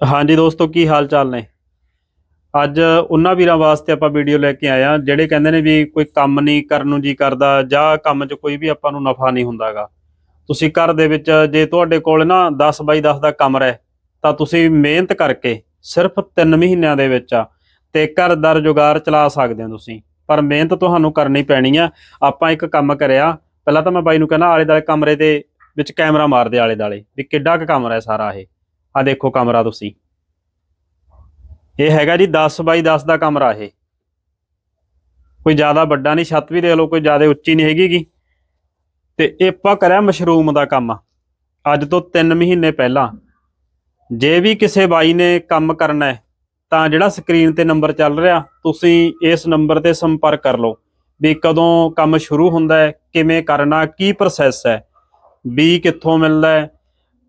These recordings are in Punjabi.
ਹਾਂਜੀ ਦੋਸਤੋ, ਕੀ ਹਾਲ ਚਾਲ ਨੇ? ਅੱਜ ਉਹਨਾਂ ਵੀਰਾਂ ਵਾਸਤੇ ਆਪਾਂ ਵੀਡੀਓ ਲੈ ਕੇ ਆਏ ਆ ਜਿਹੜੇ ਕਹਿੰਦੇ ਨੇ ਵੀ ਕੋਈ ਕੰਮ ਨਹੀਂ ਕਰਨ ਨੂੰ ਜੀ ਕਰਦਾ ਜਾਂ ਕੰਮ 'ਚ ਕੋਈ ਵੀ ਆਪਾਂ ਨੂੰ ਨਫਾ ਨਹੀਂ ਹੁੰਦਾਗਾ। ਤੁਸੀਂ ਘਰ ਦੇ ਵਿੱਚ ਜੇ ਤੁਹਾਡੇ ਕੋਲ ਨਾ 10 ਬਾਈ 10 ਦਾ ਕਮਰਾ ਹੈ, ਤਾਂ ਤੁਸੀਂ ਮਿਹਨਤ ਕਰਕੇ ਸਿਰਫ 3 ਮਹੀਨਿਆਂ ਦੇ ਵਿੱਚ ਤੇ ਘਰ ਦਾ ਰੁਜ਼ਗਾਰ ਚਲਾ ਸਕਦੇ ਹੋ ਤੁਸੀਂ। ਪਰ ਮਿਹਨਤ ਤੁਹਾਨੂੰ ਕਰਨੀ ਪੈਣੀ ਆ। ਆਪਾਂ ਇੱਕ ਕੰਮ ਕਰਿਆ, ਪਹਿਲਾਂ ਤਾਂ ਮੈਂ ਬਾਈ ਨੂੰ ਕਹਿੰਦਾ ਆਲੇ ਦਾਲੇ ਕਮਰੇ ਦੇ ਵਿੱਚ ਕੈਮਰਾ ਮਾਰ ਦੇ ਆਲੇ ਦਾਲੇ ਵੀ ਕਿੱਡਾ ਕੁ ਕਮਰਾ ਹੈ ਸਾਰਾ ਇਹ। ਆ ਦੇਖੋ ਕਮਰਾ ਤੁਸੀਂ। ਇਹ ਹੈਗਾ ਜੀ 10 ਬਾਈ 10 ਦਾ ਕਮਰਾ ਇਹ। ਕੋਈ ਜ਼ਿਆਦਾ ਵੱਡਾ ਨਹੀਂ, ਛੱਤ ਵੀ ਦੇ ਲਓ, ਕੋਈ ਜ਼ਿਆਦਾ ਉੱਚੀ ਨਹੀਂ ਹੈਗੀਗੀ ਤੇ ਇਹ ਆਪਾਂ ਕਰਿਆ ਮਸ਼ਰੂਮ ਦਾ ਕੰਮ, ਅੱਜ ਤੋਂ 3 ਮਹੀਨੇ ਪਹਿਲਾਂ। ਜੇ ਵੀ ਕਿਸੇ ਬਾਈ ਨੇ ਕੰਮ ਕਰਨਾ ਹੈ, ਤਾਂ ਜਿਹੜਾ ਸਕਰੀਨ ਤੇ ਨੰਬਰ ਚੱਲ ਰਿਹਾ, ਤੁਸੀਂ ਇਸ ਨੰਬਰ ਤੇ ਸੰਪਰਕ ਕਰ ਲਓ, ਵੀ ਕਦੋਂ ਕੰਮ ਸ਼ੁਰੂ ਹੁੰਦਾ ਹੈ, ਕਿਵੇਂ ਕਰਨਾ, ਕੀ ਪ੍ਰੋਸੈਸ ਹੈ ਬੀ ਕਿੱਥੋਂ ਮਿਲਦਾ ਹੈ,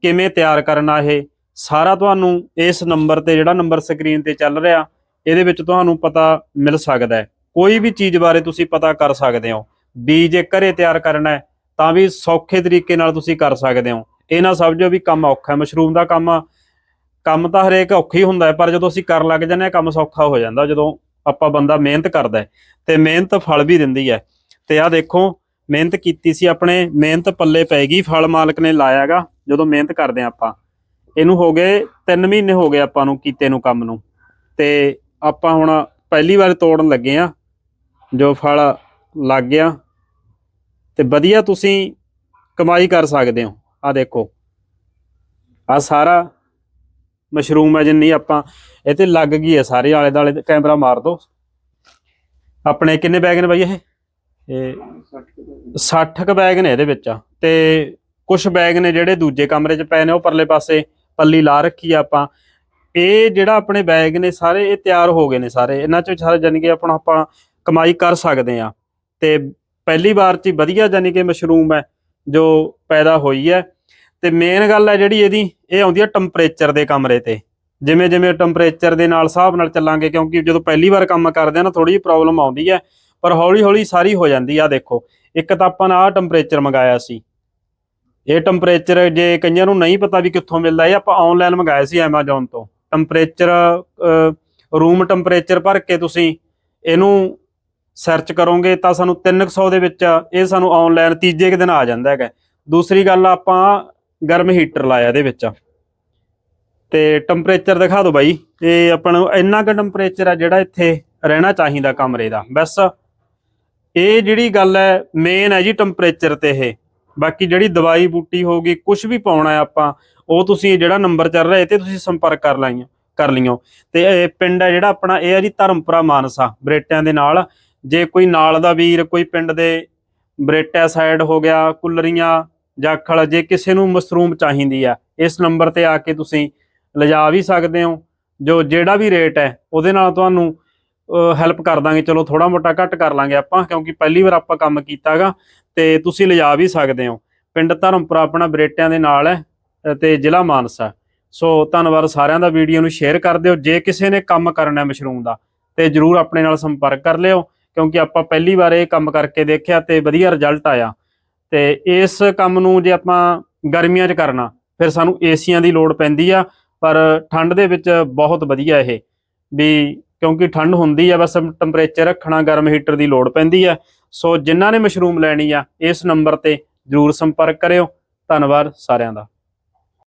ਕਿਵੇਂ ਤਿਆਰ ਕਰਨਾ ਇਹ ਸਾਰਾ ਤੁਹਾਨੂੰ ਇਸ ਨੰਬਰ ਤੇ ਜਿਹੜਾ ਨੰਬਰ ਸਕਰੀਨ ਤੇ ਚੱਲ ਰਿਹਾ, ਇਹਦੇ ਵਿੱਚ ਤੁਹਾਨੂੰ ਪਤਾ ਮਿਲ ਸਕਦਾ ਹੈ। ਕੋਈ ਵੀ ਚੀਜ਼ ਬਾਰੇ ਤੁਸੀਂ ਪਤਾ ਕਰ ਸਕਦੇ ਹੋ। ਵੀ ਜੇ ਘਰੇ ਤਿਆਰ ਕਰਨਾ ਹੈ, ਤਾਂ ਵੀ ਸੌਖੇ ਤਰੀਕੇ ਨਾਲ ਤੁਸੀਂ ਕਰ ਸਕਦੇ ਹੋ। ਇਹ ਨਾ ਸਮਝੋ ਵੀ ਕੰਮ ਔਖਾ ਹੈ, ਮਸ਼ਰੂਮ ਦਾ ਕੰਮ ਕੰਮ ਤਾਂ ਹਰੇਕ ਔਖਾ ਹੀ ਹੁੰਦਾ ਹੈ, ਪਰ ਜਦੋਂ ਅਸੀਂ ਕਰਨ ਲੱਗ ਜਾਂਦੇ ਹਾਂ, ਕੰਮ ਸੌਖਾ ਹੋ ਜਾਂਦਾ, ਜਦੋਂ ਆਪਾਂ ਬੰਦਾ ਮਿਹਨਤ ਕਰਦਾ ਹੈ। ਤੇ ਮਿਹਨਤ ਫਲ ਵੀ ਦਿੰਦੀ ਹੈ। ਤੇ ਆਹ ਦੇਖੋ, ਮਿਹਨਤ ਕੀਤੀ ਸੀ ਆਪਣੇ, ਮਿਹਨਤ ਪੱਲੇ ਪੈ ਗਈ, ਫਲ ਮਾਲਕ ਨੇ ਲਾਇਆਗਾ, ਜਦੋਂ ਮਿਹਨਤ ਕਰਦੇ ਹਾਂ ਆਪਾਂ। ਇਹਨੂੰ ਹੋ ਗਏ 3 ਮਹੀਨੇ ਹੋ ਗਏ ਆਪਾਂ ਨੂੰ ਕੀਤੇ ਨੂੰ ਕੰਮ ਨੂੰ। ਤੇ ਆਪਾਂ ਹੁਣ ਪਹਿਲੀ ਵਾਰ ਤੋੜਨ ਲੱਗੇ ਆ, ਜੋ ਫਲ ਲੱਗ ਗਿਆ। ਤੇ ਵਧੀਆ ਤੁਸੀਂ ਕਮਾਈ ਕਰ ਸਕਦੇ ਹੋ। ਆ ਦੇਖੋ। ਆ ਸਾਰਾ ਮਸ਼ਰੂਮ ਹੈ ਜਿੰਨੀ ਆਪਾਂ, ਇਹ ਤੇ ਲੱਗ ਗਈ ਹੈ ਸਾਰੇ ਆਲੇ ਦਾਲੇ ਤੇ। ਕੈਮਰਾ ਮਾਰ ਦੋ। ਆਪਣੇ ਕਿੰਨੇ ਬੈਗ ਨੇ ਬਾਈ ਇਹ? ਇਹ 60 ਕ ਬੈਗ ਨੇ ਇਹਦੇ ਵਿੱਚ। ਤੇ ਕੁਝ ਬੈਗ ਨੇ ਜਿਹੜੇ ਦੂਜੇ ਕਮਰੇ 'ਚ ਪਏ ਨੇ, ਉਹ ਪਰਲੇ ਪਾਸੇ ਪੱਲੀ ਲਾ ਰੱਖੀ ਆ ਆਪਾਂ। ਇਹ ਜਿਹੜਾ ਆਪਣੇ ਬੈਗ ਨੇ ਸਾਰੇ, ਇਹ ਤਿਆਰ ਹੋ ਗਏ ਨੇ ਸਾਰੇ। ਇਹਨਾਂ 'ਚ ਸਾਰੇ ਜਾਨੀ ਕਿ ਆਪਣਾ ਆਪਾਂ ਕਮਾਈ ਕਰ ਸਕਦੇ ਆ। ਤੇ ਪਹਿਲੀ ਵਾਰ 'ਚ ਹੀ ਵਧੀਆ ਜਾਨੀ ਕਿ ਮਸ਼ਰੂਮ ਹੈ, ਜੋ ਪੈਦਾ ਹੋਈ ਹੈ। ਤੇ ਮੇਨ ਗੱਲ ਹੈ ਜਿਹੜੀ ਇਹਦੀ, ਇਹ ਆਉਂਦੀ ਹੈ ਟੈਂਪਰੇਚਰ ਦੇ ਕਮਰੇ ਤੇ। ਜਿਵੇਂ ਜਿਵੇਂ ਟੈਂਪਰੇਚਰ ਦੇ ਨਾਲ ਹਿਸਾਬ ਨਾਲ ਚੱਲਾਂਗੇ, ਕਿਉਂਕਿ ਜਦੋਂ ਪਹਿਲੀ ਵਾਰ ਕੰਮ ਕਰਦੇ ਆ ਨਾ ਥੋੜੀ ਜਿਹੀ ਪ੍ਰੋਬਲਮ ਆਉਂਦੀ ਹੈ। ਪਰ ਹੌਲੀ ਹੌਲੀ ਸਾਰੀ ਹੋ ਜਾਂਦੀ ਆ, ਦੇਖੋ। ਇੱਕ ਤਾਂ ਆਪਾਂ ਨੇ ਆਹ ਟੈਂਪਰੇਚਰ ਮੰਗਾਇਆ ਸੀ। ਇਹ ਟੈਂਪਰੇਚਰ ਜੇ ਕਈਆਂ ਨੂੰ ਨਹੀਂ ਪਤਾ ਵੀ ਕਿੱਥੋਂ ਮਿਲਦਾ, ਇਹ ਆਪਾਂ ਆਨਲਾਈਨ ਮੰਗਾਇਆ ਸੀ Amazon ਤੋਂ। ਟੈਂਪਰੇਚਰ ਰੂਮ ਟੈਂਪਰੇਚਰ ਭਰ ਕੇ ਤੁਸੀਂ ਇਹਨੂੰ ਸਰਚ ਕਰੋਗੇ ਤਾਂ ਸਾਨੂੰ 300 ਦੇ ਵਿੱਚ ਇਹ ਸਾਨੂੰ ਆਨਲਾਈਨ ਤੀਜੇ ਕੁ ਦਿਨ ਆ ਜਾਂਦਾ ਹੈਗਾ। ਦੂਸਰੀ ਗੱਲ ਆਪਾਂ ਗਰਮ ਹੀਟਰ ਲਾਇਆ ਇਹਦੇ ਵਿੱਚ। ਤੇ ਟੈਂਪਰੇਚਰ ਦਿਖਾ ਦਿਓ ਬਾਈ, ਇਹ ਆਪਾਂ ਨੂੰ ਇੰਨਾ ਕੁ ਟੈਂਪਰੇਚਰ ਆ ਜਿਹੜਾ ਇੱਥੇ ਰਹਿਣਾ ਚਾਹੀਦਾ ਕਮਰੇ ਦਾ। ਬਸ ਇਹ ਜਿਹੜੀ ਗੱਲ ਹੈ ਮੇਨ ਹੈ ਜੀ ਟੈਂਪਰੇਚਰ ਤੇ ਇਹ। ਬਾਕੀ ਜਿਹੜੀ ਦਵਾਈ ਬੂਟੀ ਹੋਗੀ ਕੁਝ ਵੀ ਪਾਉਣਾ ਹੈ ਆਪਾਂ, ਉਹ ਤੁਸੀਂ ਜਿਹੜਾ ਨੰਬਰ ਚੱਲ ਰਿਹਾ, ਇਹ ਤੇ ਤੁਸੀਂ ਸੰਪਰਕ ਕਰ ਲਾਈਓ ਕਰ ਲਿਓ ਤੇ ਇਹ ਪਿੰਡ ਹੈ ਜਿਹੜਾ ਆਪਣਾ, ਇਹ ਹੈ ਜੀ ਧਰਮਪੁਰਾ ਮਾਨਸਾ, ਬਰੇਟਿਆਂ ਦੇ ਨਾਲ। ਜੇ ਕੋਈ ਨਾਲ ਦਾ ਵੀਰ ਕੋਈ ਪਿੰਡ ਦੇ ਬਰੇਟਾ ਸਾਈਡ ਹੋ ਗਿਆ, ਕੁੱਲਰੀਆਂ, ਜਾਖਲ, ਜੇ ਕਿਸੇ ਨੂੰ ਮਸ਼ਰੂਮ ਚਾਹੀਦੀ ਆ, ਇਸ ਨੰਬਰ ਤੇ ਆ ਕੇ ਤੁਸੀਂ ਲਿਜਾ ਵੀ ਸਕਦੇ ਹੋ। ਜੋ ਜਿਹੜਾ ਵੀ ਰੇਟ ਹੈ, ਉਹਦੇ ਨਾਲ ਤੁਹਾਨੂੰ ਹੈਲਪ ਕਰ ਦਾਂਗੇ। ਚਲੋ ਥੋੜਾ ਮੋਟਾ ਘੱਟ ਕਰ ਲਾਂਗੇ ਆਪਾਂ, ਕਿਉਂਕਿ ਪਹਿਲੀ ਵਾਰ ਆਪਾਂ ਕੰਮ ਕੀਤਾਗਾ। ਤੇ ਤੁਸੀਂ ਲਿਜਾ ਵੀ ਸਕਦੇ ਹੋ। ਪਿੰਡ ਧਰਮਪੁਰਾ ਆਪਣਾ ਬਰੇਟਿਆਂ ਦੇ ਨਾਲ ਹੈ ਤੇ ਜ਼ਿਲ੍ਹਾ ਮਾਨਸਾ ਸੋ ਧੰਨਵਾਦ ਸਾਰਿਆਂ ਦਾ ਵੀਡੀਓ ਨੂੰ ਸ਼ੇਅਰ ਕਰ ਦਿਓ। ਜੇ ਕਿਸੇ ਨੇ ਕੰਮ ਕਰਨਾ ਹੈ ਮਸ਼ਰੂਮ ਦਾ ਤੇ ਜਰੂਰ ਆਪਣੇ ਨਾਲ ਸੰਪਰਕ ਕਰ ਲਿਓ, ਕਿਉਂਕਿ ਆਪਾਂ ਪਹਿਲੀ ਵਾਰ ਇਹ ਕੰਮ ਕਰਕੇ ਦੇਖਿਆ ਤੇ ਵਧੀਆ ਰਿਜ਼ਲਟ ਆਇਆ। ਤੇ ਇਸ ਕੰਮ ਨੂੰ ਜੇ ਆਪਾਂ ਗਰਮੀਆਂ 'ਚ ਕਰਨਾ, ਫਿਰ ਸਾਨੂੰ ਏਸੀਆਂ ਦੀ ਲੋੜ ਪੈਂਦੀ ਆ, ਪਰ ਠੰਡ ਦੇ ਵਿੱਚ ਬਹੁਤ ਵਧੀਆ ਇਹ। ਵੀ ਕਿਉਂਕਿ ਠੰਡ ਹੁੰਦੀ ਆ, ਬਸ ਟੈਂਪਰੇਚਰ ਰੱਖਣਾ, ਗਰਮ ਹੀਟਰ ਦੀ ਲੋੜ ਪੈਂਦੀ ਆ। ਸੋ ਜਿਨ੍ਹਾਂ ਨੇ ਮਸ਼ਰੂਮ ਲੈਣੀ ਆ, ਇਸ ਨੰਬਰ ਤੇ ਜਰੂਰ ਸੰਪਰਕ ਕਰਿਓ। ਧੰਨਵਾਦ ਸਾਰਿਆਂ ਦਾ।